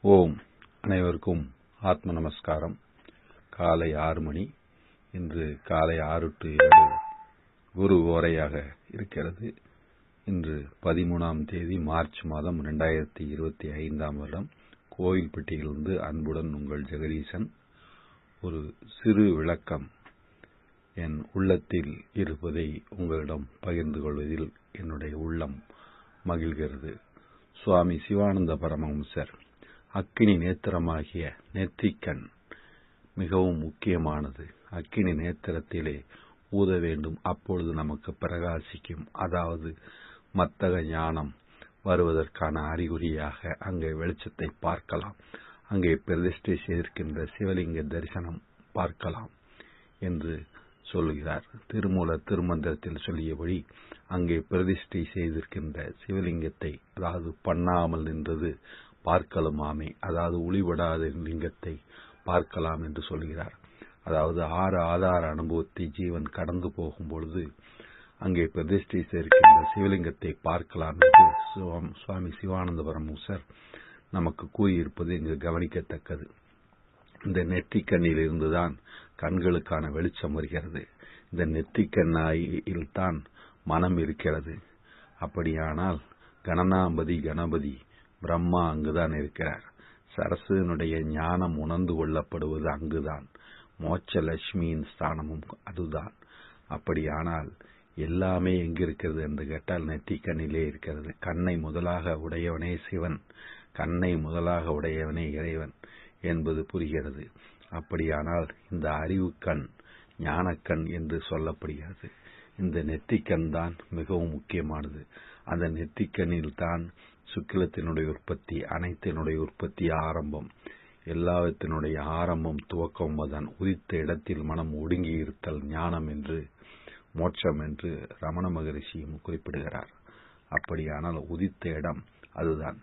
ஓம். அனைவருக்கும் ஆத்ம நமஸ்காரம். காலை ஆறு மணி. இன்று காலை ஆறு டு ஏழு குரு ஓரையாக இருக்கிறது. இன்று பதிமூணாம் தேதி மார்ச் மாதம் ரெண்டாயிரத்தி இருபத்தி ஐந்தாம் வருடம். கோவில்பட்டியிலிருந்து அன்புடன் உங்கள் ஜெகதீசன் ஒரு சிறு விளக்கம் என் உள்ளத்தில் இருப்பதை உங்களிடம் பகிர்ந்து கொள்வதில் என்னுடைய உள்ளம் மகிழ்கிறது. சுவாமி சிவானந்த பரமஹம்சர் அக்கினி நேத்திரமாகிய நெற்றிக்கண் மிகவும் முக்கியமானது. அக்கினி நேத்திரத்திலே ஊத வேண்டும். அப்பொழுது நமக்கு பிரகாசிக்கும் அதாவது மத்தக ஞானம் வருவதற்கான அறிகுறியாக அங்கே வெளிச்சத்தை பார்க்கலாம். அங்கே பிரதிஷ்டை செய்திருக்கின்ற சிவலிங்க தரிசனம் பார்க்கலாம் என்று சொல்லுகிறார் திருமூல திருமந்திரத்தில் சொல்லியபடி அங்கே பிரதிஷ்டை செய்திருக்கின்ற சிவலிங்கத்தை அதாவது பண்ணாமல் நின்றது பார்க்கலுமாமே அதாவது ஒளிபடாத லிங்கத்தை பார்க்கலாம் என்று சொல்கிறார். அதாவது ஆறு ஆதார அனுபவத்தை ஜீவன் கடந்து போகும் பொழுது அங்கே பிரதிஷ்டை செய்திருக்கின்ற சிவலிங்கத்தை பார்க்கலாம் என்று சுவாமி- சுவாமி சிவானந்த பரமஹம்சர் நமக்கு கூறியிருப்பது இங்கு கவனிக்கத்தக்கது. இந்த நெற்றிக்கண்ணில் இருந்துதான் கண்களுக்கான வெளிச்சம் வருகிறது. இந்த நெற்றிக்கண்ணாயில் தான் மனம் இருக்கிறது. அப்படியானால் கணனாம்பதி கணபதி பிரம்மா அங்குதான் இருக்கிறார். சரசுனுடைய ஞானம் உணர்ந்து கொள்ளப்படுவது அங்குதான். மோட்சலட்சுமியின் ஸ்தானமும் அதுதான். அப்படியானால் எல்லாமே எங்கிருக்கிறது என்று கேட்டால் நெற்றிக்கண்ணிலே இருக்கிறது. கண்ணை முதலாக உடையவனே சிவன். கண்ணை முதலாக உடையவனே இறைவன் என்பது புரிகிறது. அப்படியானால் இந்த அறிவு கண் ஞானக்கண் என்று சொல்லப்படுகிறது. இந்த நெற்றிக்கண் தான் மிகவும் முக்கியமானது. அந்த நெற்றிக்கண்ணில் தான் சுக்கிலத்தினுடைய உற்பத்தி அனைத்தினுடைய உற்பத்தி ஆரம்பம். எல்லாவற்றினுடைய ஆரம்பம் துவக்கம் அதன் உதித்த இடத்தில் மனம் ஒடுங்கி இருத்தல் ஞானம் என்று மோட்சம் என்று ரமண மகரிஷியும் குறிப்பிடுகிறார். அப்படியானால் உதித்த இடம் அதுதான்.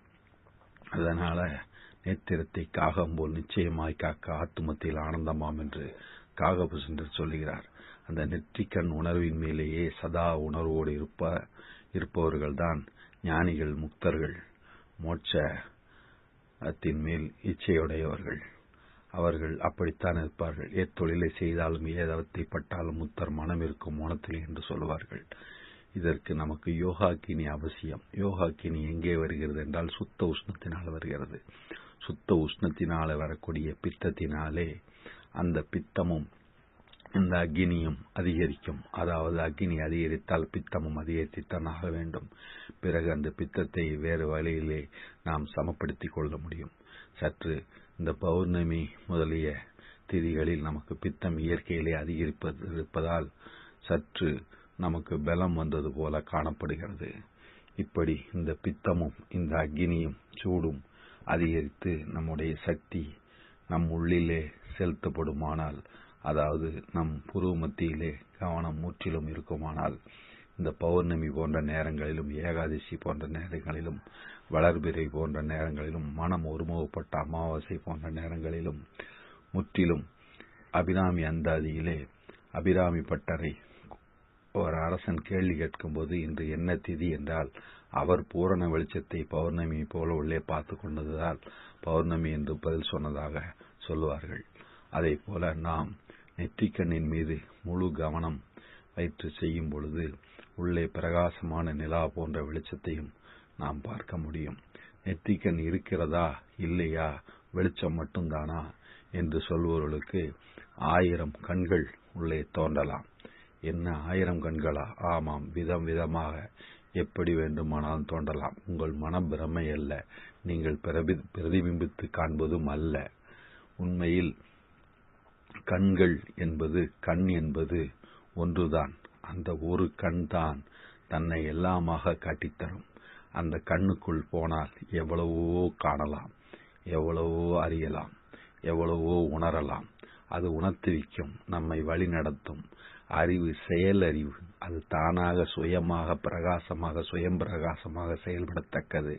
அதனால நேத்திரத்தை காகம் போல் நிச்சயமாய் காக்க ஆத்துமத்தில் ஆனந்தமாம் என்று காகபுசண்டர் சொல்லுகிறார். அந்த நெற்றிக்கண் உணர்வின் மேலேயே சதா உணர்வோடு இருப்ப இருப்பவர்கள்தான் ஞானிகள் முக்தர்கள். மோட்சத்தின் மேல் இச்சையுடையவர்கள். அவர்கள் அப்படித்தான் இருப்பார்கள். ஏத்தொழிலை செய்தாலும் ஏதவத்தை பட்டாலும் முத்தர் மனம் இருக்கும் மோனத்தில் என்று சொல்வார்கள் இதற்கு நமக்கு யோகாக்கினி அவசியம். யோகாக்கினி எங்கே வருகிறது என்றால் சுத்த உஷ்ணத்தினால் வருகிறது. சுத்த உஷ்ணத்தினால் வரக்கூடிய பித்தத்தினாலே அந்த பித்தமும் இந்த அக்னியும் அதிகரிக்கும். அதாவது அக்னி அதிகரித்தால் பித்தமும் அதிகரித்துத்தான் ஆக வேண்டும். பிறகு அந்த பித்தத்தை வேறு வழியிலே நாம் சமப்படுத்திக் கொள்ள முடியும். சற்று இந்த பௌர்ணமி முதலிய திதிகளில் நமக்கு பித்தம் இயற்கையிலே அதிகரிப்பது இருப்பதால் சற்று நமக்கு பலம் வந்தது போல காணப்படுகிறது. இப்படி இந்த பித்தமும் இந்த அக்னியும் சூடும் அதிகரித்து நம்முடைய சக்தி நம் உள்ளிலே செலுத்தப்படுமானால் அதாவது நம் புருவ மத்தியிலே கவனம் முற்றிலும் இருக்குமானால் இந்த பௌர்ணமி போன்ற நேரங்களிலும் ஏகாதசி போன்ற நேரங்களிலும் வளர்பிறை போன்ற நேரங்களிலும் மனம் ஒருமுகப்பட்ட அமாவாசை போன்ற நேரங்களிலும் முற்றிலும் அபிராமி அந்தாதியிலே அபிராமி பட்டறை ஒரு அரசன் கேள்வி கேட்கும்போது இன்று என்ன திதி என்றால் அவர் பூரண வெளிச்சத்தை பௌர்ணமி போல உள்ளே பார்த்து கொண்டதால் பௌர்ணமி என்று பதில் சொன்னதாக சொல்லுவார்கள். அதை போல நாம் நெற்றிக்கண்ணின் மீது முழு கவனம் வைத்து செய்யும் பொழுது உள்ளே பிரகாசமான நிலா போன்ற வெளிச்சத்தையும் நாம் பார்க்க முடியும். நெற்றிக்கண் இருக்கிறதா இல்லையா வெளிச்சம் மட்டும்தானா? என்று சொல்பவர்களுக்கு ஆயிரம் கண்கள் உள்ளே தோன்றலாம். என்ன ஆயிரம் கண்களா? ஆமாம் விதம் விதமாக. எப்படி வேண்டுமானாலும் தோன்றலாம். உங்கள் மனம் பிரமை அல்ல. நீங்கள் பிரதிபிம்பித்து காண்பதும் அல்ல. உண்மையில் கண்கள் என்பது கண் என்பது ஒன்றுதான். அந்த ஒரு கண் தான் தன்னை எல்லாமாக காட்டித்தரும். அந்த கண்ணுக்குள் போனால் எவ்வளவோ காணலாம் எவ்வளவோ அறியலாம் எவ்வளவோ உணரலாம். அது உணர்த்துவிக்கும் நம்மை வழி நடத்தும் அறிவு செயலறிவு அது தானாக சுயமாக பிரகாசமாக சுயம் பிரகாசமாக செயல்படத்தக்கது.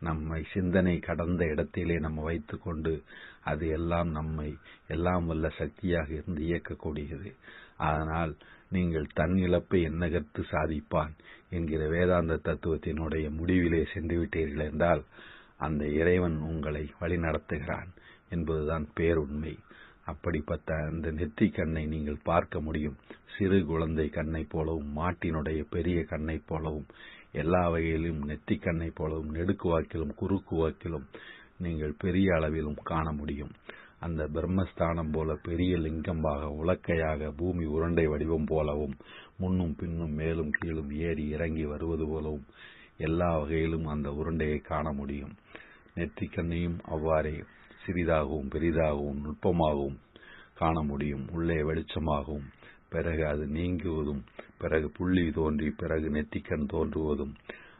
நம்மை சிந்தனை கடந்த இடத்திலே நம்ம வைத்துக்கொண்டு அது எல்லாம் நம்மை எல்லாம் வல்ல சக்தியாக இருந்து இயக்கக்கூடியது. அதனால் நீங்கள் தன் இழப்பை என்னகர்த்து சாதிப்பான் என்கிற வேதாந்த தத்துவத்தினுடைய முடிவிலே சென்று விட்டீர்கள் என்றால் அந்த இறைவன் உங்களை வழிநடத்துகிறான் என்பதுதான் பேருண்மை. அப்படிப்பட்ட அந்த நெற்றி கண்ணை நீங்கள் பார்க்க முடியும். சிறு குழந்தை கண்ணை போலவும் மாட்டினுடைய பெரிய கண்ணை போலவும் எல்லா வகையிலும் நெற்றி கண்ணை போலவும் நெடுக்கு வாக்கிலும் குறுக்கு வாக்கிலும் நீங்கள் பெரிய அளவிலும் காண முடியும். அந்த பிரம்மஸ்தானம் போல பெரிய லிங்கமாக உலக்கையாக பூமி உருண்டை வடிவம் போலவும் முன்னும் பின்னும் மேலும் கீழும் ஏறி இறங்கி வருவது போலவும் எல்லா வகையிலும் அந்த உருண்டையை காண முடியும். நெற்றிக்கண்ணையும் அவ்வாறே சிறிதாகவும் பெரிதாகவும் நுட்பமாகவும் காண முடியும். உள்ளே வெளிச்சமாகவும் பிறகு அது நீங்குவதும் பிறகு புள்ளி தோன்றி பிறகு நெத்திக்கண் தோன்றுவதும்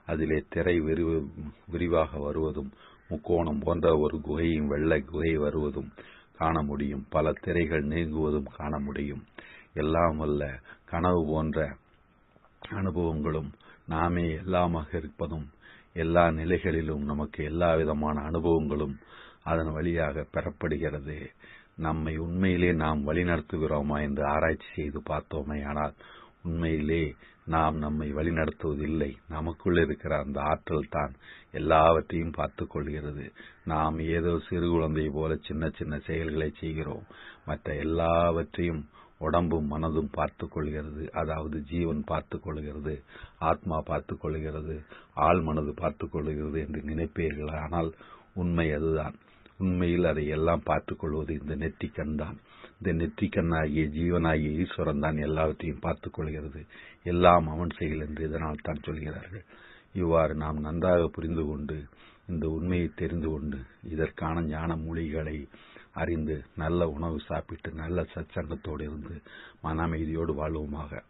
அதிலே திரை விரிவாக வருவதும் முக்கோணம் போன்ற ஒரு குகையும் வெள்ளை குகை வருவதும் காண முடியும். பல திரைகள் நீங்குவதும் காண முடியும். எல்லாம் வல்ல கனவு போன்ற அனுபவங்களும் நாமே எல்லாமாக இருப்பதும் எல்லா நிலைகளிலும் நமக்கு எல்லா விதமான அனுபவங்களும் அதன் வழியாக பெறப்படுகிறது. நம்மை உண்மையிலே நாம் வழிநடத்துகிறோமா என்று ஆராய்ச்சி செய்து பார்த்தோமே ஆனால் உண்மையிலே நாம் நம்மை வழிநடத்துவதில்லை. நமக்குள் இருக்கிற அந்த ஆற்றல் தான் எல்லாவற்றையும் பார்த்துக் கொள்கிறது. நாம் ஏதோ சிறு குழந்தை போல சின்ன சின்ன செயல்களை செய்கிறோம். மற்ற எல்லாவற்றையும் உடம்பும் மனதும் பார்த்துக் கொள்கிறது. அதாவது ஜீவன் பார்த்துக் கொள்கிறது ஆத்மா பார்த்துக் கொள்கிறது ஆள் மனது பார்த்துக் கொள்கிறது என்று நினைப்பீர்கள். ஆனால் உண்மை அதுதான். உண்மையில் அதை எல்லாம் பார்த்துக் கொள்வது இந்த நெற்றிக்கண் தான். இந்த நெற்றிக்கண்ணாகிய ஜீவனாகிய ஈஸ்வரன் தான் எல்லாவற்றையும் பார்த்துக் கொள்கிறது. எல்லாம் அவன் செயல் என்று இதனால் தான் சொல்கிறார்கள். இவ்வாறு நாம் நன்றாக புரிந்து கொண்டு இந்த உண்மையை தெரிந்து கொண்டு இதற்கான ஞான மொழிகளை அறிந்து நல்ல உணவு சாப்பிட்டு நல்ல சச்சங்கத்தோடு இருந்து மன அமைதியோடு வாழ்வோமாக.